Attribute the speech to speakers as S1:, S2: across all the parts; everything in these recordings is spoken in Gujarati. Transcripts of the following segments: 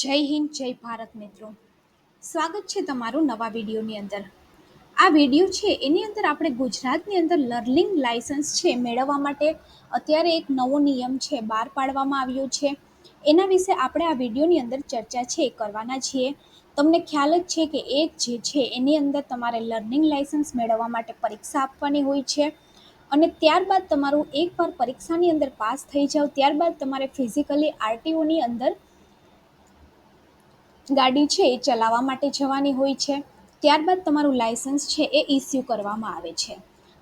S1: જય હિન્દ, જય ભારત મિત્રો. સ્વાગત છે તમારું નવા વિડીયોની અંદર. આ વીડિયો છે, એની અંદર આપણે ગુજરાતની અંદર લર્નિંગ લાઇસન્સ છે મેળવવા માટે અત્યારે એક નવો નિયમ છે, બહાર પાડવામાં આવ્યો છે. એના વિશે આપણે આ વિડીયોની અંદર ચર્ચા છે એ કરવાના છીએ. તમને ખ્યાલ જ છે કે એક જે છે, એની અંદર તમારે લર્નિંગ લાઇસન્સ મેળવવા માટે પરીક્ષા આપવાની હોય છે. અને ત્યારબાદ તમારું એકવાર પરીક્ષાની અંદર પાસ થઈ જાઓ ત્યારબાદ તમારે ફિઝિકલી આરટીઓની અંદર ગાડી છે એ ચલાવવા માટે જવાની હોય છે. ત્યારબાદ તમારું લાયસન્સ છે એ ઇસ્યુ કરવામાં આવે છે.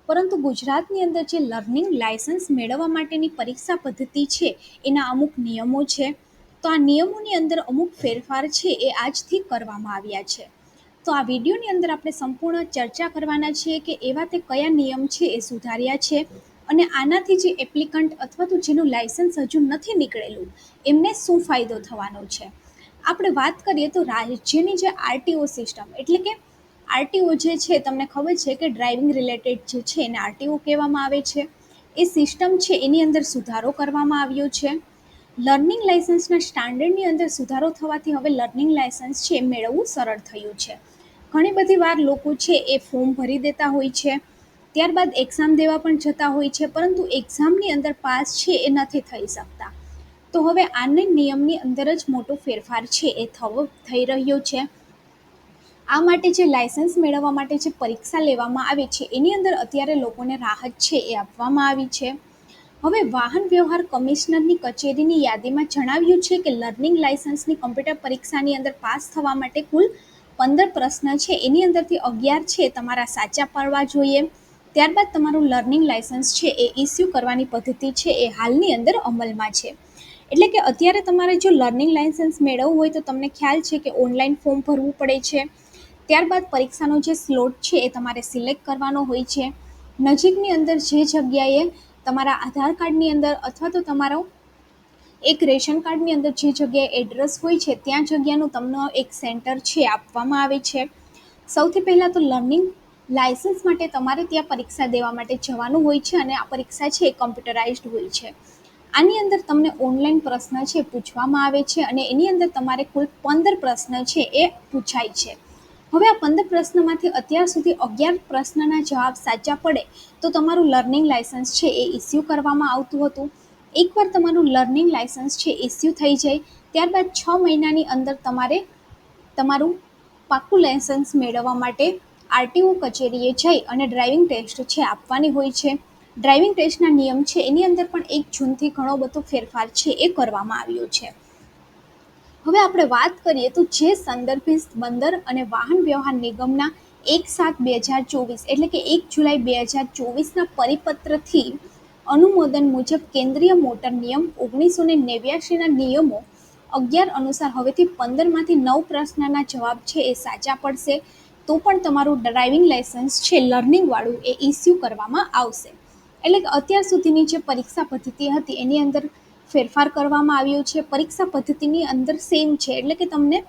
S1: પરંતુ ગુજરાતની અંદર જે લર્નિંગ લાયસન્સ મેળવવા માટેની પરીક્ષા પદ્ધતિ છે, એના અમુક નિયમો છે. તો આ નિયમોની અંદર અમુક ફેરફાર છે એ આજથી કરવામાં આવ્યા છે. તો આ વિડીયોની અંદર આપણે સંપૂર્ણ ચર્ચા કરવાના છીએ કે એવા તે કયા નિયમ છે એ સુધાર્યા છે અને આનાથી જે એપ્લિકન્ટ અથવા તો જેનું લાયસન્સ હજુ નથી નીકળેલું, એમને શું ફાયદો થવાનો છે? આપણે વાત કરીએ તો રાજ્યની જે આરટીઓ સિસ્ટમ, એટલે કે આરટીઓ જે છે, તમને ખબર છે કે ડ્રાઇવિંગ રિલેટેડ જે છે, એને આરટીઓ કહેવામાં આવે છે. એ સિસ્ટમ છે, એની અંદર સુધારો કરવામાં આવ્યો છે. લર્નિંગ લાયસન્સના સ્ટાન્ડર્ડની અંદર સુધારો થવાથી હવે લર્નિંગ લાયસન્સ છે, એ મેળવવું સરળ થયું છે. ઘણી બધી વાર લોકો છે, એ ફોર્મ ભરી દેતા હોય છે. ત્યારબાદ એક્ઝામ દેવા પણ જતા હોય છે, પરંતુ એક્ઝામની અંદર પાસ છે, એ નથી થઈ શકતા. તો હવે આને નિયમની અંદર જ મોટો ફેરફાર છે એ થવો, થઈ રહ્યો છે. આ માટે જે લાયસન્સ મેળવવા માટે જે પરીક્ષા લેવામાં આવે છે, એની અંદર અત્યારે લોકોને રાહત છે એ આપવામાં આવી છે. હવે વાહન વ્યવહાર કમિશનરની કચેરીની યાદીમાં જણાવ્યું છે કે લર્નિંગ લાયસન્સની કમ્પ્યુટર પરીક્ષાની અંદર પાસ થવા માટે કુલ પંદર પ્રશ્ન છે, એની અંદરથી અગિયાર છે તમારા સાચા પડવા જોઈએ. ત્યારબાદ તમારું લર્નિંગ લાયસન્સ છે એ ઇસ્યુ કરવાની પદ્ધતિ છે એ હાલની અંદર અમલમાં છે. એટલે કે અત્યારે તમારે જો લર્નિંગ લાઇસન્સ મેળવવું હોય તો તમને ખ્યાલ છે કે ઓનલાઈન ફોર્મ ભરવું પડે છે. ત્યારબાદ પરીક્ષાનો જે સ્લોટ છે એ તમારે સિલેક્ટ કરવાનો હોય છે. નજીકની અંદર જે જગ્યાએ તમારા આધાર કાર્ડની અંદર અથવા તો તમારો એક રેશન કાર્ડની અંદર જે જગ્યાએ એડ્રેસ હોય છે, ત્યાં જગ્યાનું તમને એક સેન્ટર છે આપવામાં આવે છે. સૌથી પહેલાં તો લર્નિંગ લાઇસન્સ માટે તમારે ત્યાં પરીક્ષા દેવા માટે જવાનું હોય છે અને આ પરીક્ષા છે એ કમ્પ્યુટરાઇઝ્ડ હોય છે. આની અંદર તમને ઓનલાઈન પ્રશ્ન છે પૂછવામાં આવે છે અને એની અંદર તમારે કુલ પંદર પ્રશ્ન છે એ પૂછાય છે. હવે આ પંદર પ્રશ્નમાંથી અત્યાર સુધી અગિયાર પ્રશ્નના જવાબ સાચા પડે તો તમારું લર્નિંગ લાયસન્સ છે એ ઇસ્યુ કરવામાં આવતું હતું. એકવાર તમારું લર્નિંગ લાયસન્સ છે ઇસ્યુ થઈ જાય, ત્યારબાદ છ મહિનાની અંદર તમારે તમારું પાક્કું લાયસન્સ મેળવવા માટે આરટીઓ કચેરીએ જઈ અને ડ્રાઇવિંગ ટેસ્ટ છે આપવાની હોય છે. ડ્રાઇવિંગ ટેસ્ટના નિયમ છે, એની અંદર પણ એક જૂનથી ઘણો બધો ફેરફાર છે, એ કરવામાં આવ્યો છે. હવે આપણે વાત કરીએ તો જે સંદર્ભિત બંદર અને વાહન વ્યવહાર નિગમના એક સાત બે હજાર ચોવીસ એટલે કે એક જુલાઈ બે હજાર ચોવીસના પરિપત્રથી અનુમોદન મુજબ કેન્દ્રીય મોટર નિયમ ઓગણીસો ને નેવ્યાસીના નિયમો અગિયાર અનુસાર હવેથી પંદરમાંથી નવ પ્રશ્નના જવાબ છે, એ સાચા પડશે. તો પણ તમારું ડ્રાઇવિંગ લાયસન્સ છે, લર્નિંગવાળું એ ઇસ્યુ કરવામાં આવશે. એટલે કે અત્યાર સુધીની જે પરીક્ષા પદ્ધતિ હતી, એની અંદર ફેરફાર કરવામાં આવ્યો છે. પરીક્ષા પદ્ધતિની અંદર સેમ છે. એટલે કે તમને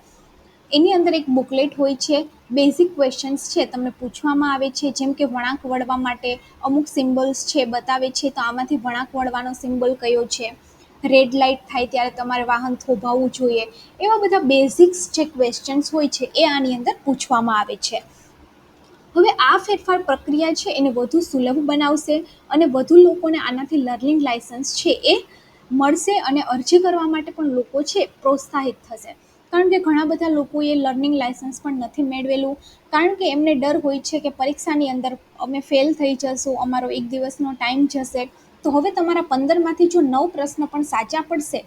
S1: એની અંદર એક બુકલેટ હોય છે બેઝિક ક્વેશ્ચન્સ છે, તમને પૂછવામાં આવે છે, જેમ કે વળાંક વળવા માટે અમુક સિમ્બલ્સ છે, બતાવે છે, તો આમાંથી વળાંક વળવાનો સિમ્બલ કયો છે? રેડ લાઇટ થાય ત્યારે તમારે વાહન થોભાવવું જોઈએ. એવા બધા બેઝિક્સ જે ક્વેશ્ચન્સ હોય છે, એ આની અંદર પૂછવામાં આવે છે. હવે આ ફેરફાર પ્રક્રિયા છે એને વધુ સુલભ બનાવશે અને વધુ લોકોને આનાથી લર્નિંગ લાયસન્સ છે એ મળશે અને અરજી કરવા માટે પણ લોકો છે પ્રોત્સાહિત થશે. કારણ કે ઘણા બધા લોકોએ લર્નિંગ લાયસન્સ પણ નથી મેળવેલું. કારણ કે એમને ડર હોય છે કે પરીક્ષાની અંદર અમે ફેલ થઈ જશું, અમારો એક દિવસનો ટાઈમ જશે. તો હવે તમારા પંદરમાંથી જો નવ પ્રશ્ન પણ સાચા પડશે,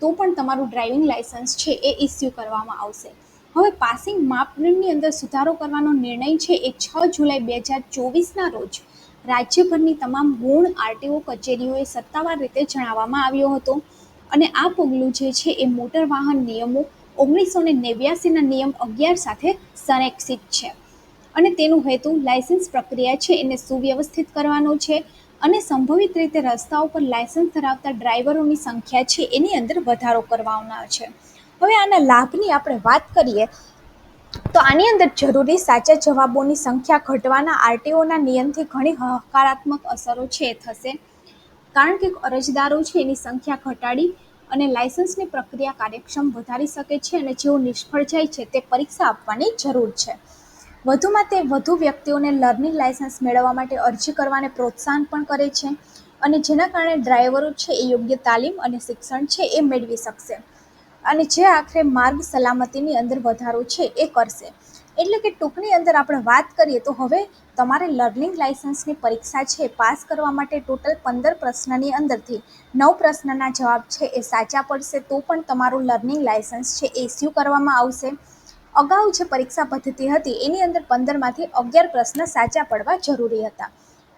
S1: તો પણ તમારું ડ્રાઇવિંગ લાયસન્સ છે એ ઇસ્યુ કરવામાં આવશે. હવે પાસિંગ માપદંડની અંદર સુધારો કરવાનો નિર્ણય છે એ છ જુલાઈ બે હજાર ચોવીસના રોજ. રાજ્યભરની તમામ ગુણ આરટીઓ કચેરીઓએ સત્તાવાર રીતે જણાવવામાં આવ્યો હતો. અને આ પગલું જે છે એ મોટર વાહન નિયમો ઓગણીસો ને નેવ્યાસીના નિયમ અગિયાર સાથે સંરેક્ષિત છે. અને તેનું હેતુ લાયસન્સ પ્રક્રિયા છે એને સુવ્યવસ્થિત કરવાનો છે અને સંભવિત રીતે રસ્તાઓ પર લાયસન્સ ધરાવતા ડ્રાઈવરોની સંખ્યા છે એની અંદર વધારો કરવાનો છે. હવે આના લાભની આપણે વાત કરીએ, તો આની અંદર જરૂરી સાચા જવાબોની સંખ્યા ઘટવાના આરટીઓના નિયમથી ઘણી હકારાત્મક અસરો છે થશે. કારણ કે અરજદારો છે, એની સંખ્યા ઘટાડી અને લાયસન્સની પ્રક્રિયા કાર્યક્ષમ વધારી શકે છે અને જેઓ નિષ્ફળ જાય છે, તે પરીક્ષા આપવાની જરૂર છે. વધુમાં તે વધુ વ્યક્તિઓને લર્નિંગ લાયસન્સ મેળવવા માટે અરજી કરવાને પ્રોત્સાહન પણ કરે છે અને જેના કારણે ડ્રાઈવરો છે, એ યોગ્ય તાલીમ અને શિક્ષણ છે, એ મેળવી શકશે. અને જે આખરે માર્ગ સલામતીની અંદર વધારો છે એ કરશે. એટલે કે ટૂંકની અંદર આપણે વાત કરીએ તો હવે તમારે લર્નિંગ લાઇસન્સની પરીક્ષા છે પાસ કરવા માટે ટોટલ પંદર પ્રશ્નની અંદરથી નવ પ્રશ્નના જવાબ છે એ સાચા પડશે તો પણ તમારું લર્નિંગ લાઇસન્સ છે એ ઇસ્યુ કરવામાં આવશે. અગાઉ જે પરીક્ષા પદ્ધતિ હતી એની અંદર પંદરમાંથી અગિયાર પ્રશ્ન સાચા પડવા જરૂરી હતા.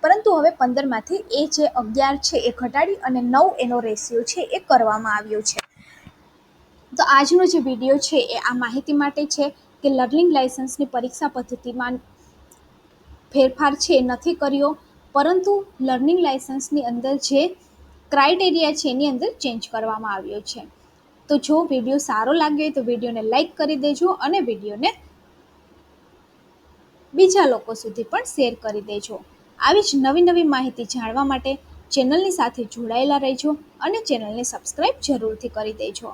S1: પરંતુ હવે પંદરમાંથી એ જે અગિયાર છે એ ઘટાડી અને નવ એનો રેશિયો છે એ કરવામાં આવ્યો છે. તો આજનો જે વીડિયો છે એ આ માહિતી માટે છે કે લર્નિંગ લાયસન્સની પરીક્ષા પદ્ધતિમાં ફેરફાર છે નથી કર્યો, પરંતુ લર્નિંગ લાયસન્સની અંદર જે ક્રાઇટેરિયા છે એની અંદર ચેન્જ કરવામાં આવ્યો છે. તો જો વીડિયો સારો લાગ્યો હોય તો વિડીયોને લાઇક કરી દેજો અને વિડીયોને બીજા લોકો સુધી પણ શેર કરી દેજો. આવી જ નવી નવી માહિતી જાણવા માટે ચેનલની સાથે જોડાયેલા રહેજો અને ચેનલને સબસ્ક્રાઈબ જરૂરથી કરી દેજો.